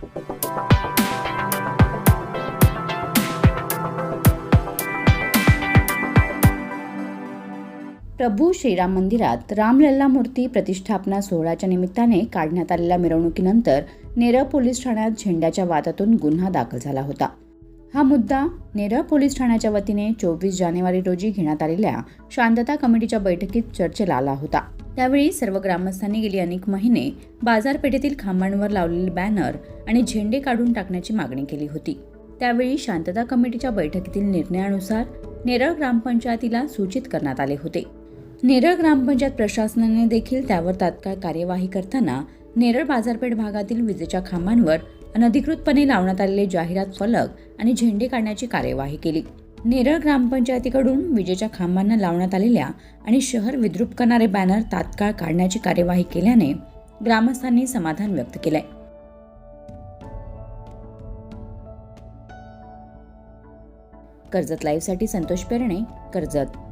प्रभू श्रीराम मंदिरात रामलल्ला मूर्ती प्रतिष्ठापना सोहळ्याच्या निमित्ताने काढण्यात आलेल्या मिरवणुकीनंतर नेरळ पोलीस ठाण्यात झेंड्याच्या वादातून गुन्हा दाखल झाला होता. हा मुद्दा नेरळ पोलीस ठाण्याच्या वतीने चोवीस जानेवारी रोजी घेण्यात आलेल्या शांतता कमिटीच्या बैठकीत चर्चेला आला होता. त्यावेळी सर्व ग्रामस्थांनी गेली अनेक महिने बाजारपेठेतील खांबांवर लावलेले बॅनर आणि झेंडे काढून टाकण्याची मागणी केली होती. त्यावेळी शांतता कमिटीच्या बैठकीतील निर्णयानुसार नेरळ ग्रामपंचायतीला सूचित करण्यात आले होते. नेरळ ग्रामपंचायत प्रशासनाने देखील त्यावर तात्काळ कार्यवाही करताना नेरळ बाजारपेठ भागातील विजेच्या खांबांवर अनधिकृतपणे लावण्यात आलेले जाहिरात फलक आणि झेंडे काढण्याची कार्यवाही केली. नेरळ ग्रामपंचायतीकडून विजेच्या खांबांना लावण्यात आलेल्या आणि शहर विद्रूप करणारे बॅनर तात्काळ काढण्याची कार्यवाही केल्याने ग्रामस्थांनी समाधान व्यक्त केलंय. कर्जत लाईव्हसाठी संतोष पेरणे कर्जत.